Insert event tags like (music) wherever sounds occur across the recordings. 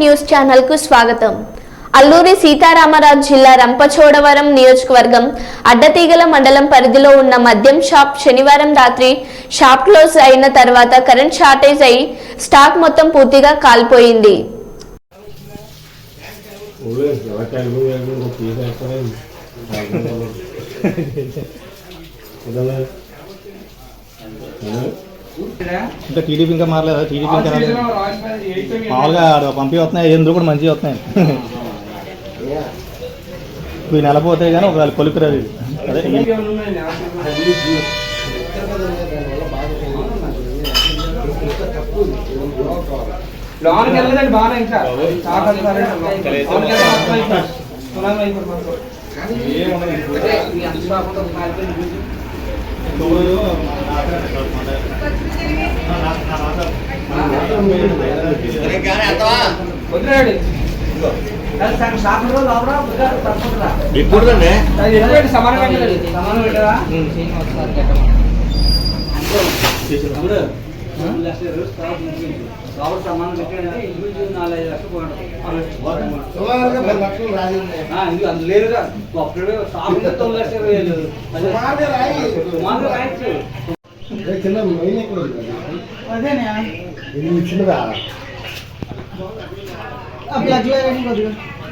News ఛానల్కు స్వాగతం. అల్లూరి సీతారామరాజు జిల్లా రంపచోడవరం నియోజకవర్గం అడ్డతీగల మండలం పరిధిలో ఉన్న మద్యం షాప్ శనివారం రాత్రి షాప్ క్లోజ్ అయిన తర్వాత కరెంట్ షార్టేజ్ అయి స్టాక్ మొత్తం పూర్తిగా కాలిపోయింది. ఇంకా టీడీపీ ఇంకా మారలేదు? టీడీపీ ఇంకా రాలేదు? మామూలుగా ఆడ పంపి వస్తున్నాయి ఎందుకు కూడా మంచిగా వస్తున్నాయి. (laughs) ఈ నెల పోతే కానీ ఒక కొలిపి రాదు ఇది. అదే లోనికి వెళ్ళదండి బాగా ఇంకా. మొత్తం అయిపోయింది. సునామీ అయిపోయింది మొత్తం. నాలుగు అందులో. అప్పుడే షాప్ తొమ్మిది లక్షలు వేలు. అది సుమారుగా రాయొచ్చు.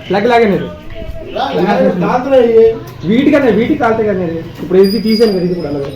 ప్లగ్ లాగానే వీటికన్నా వీటికి కాలుతాయి కదా ఇప్పుడు ఇది తీసాను కదా ఇది కూడా అలాగే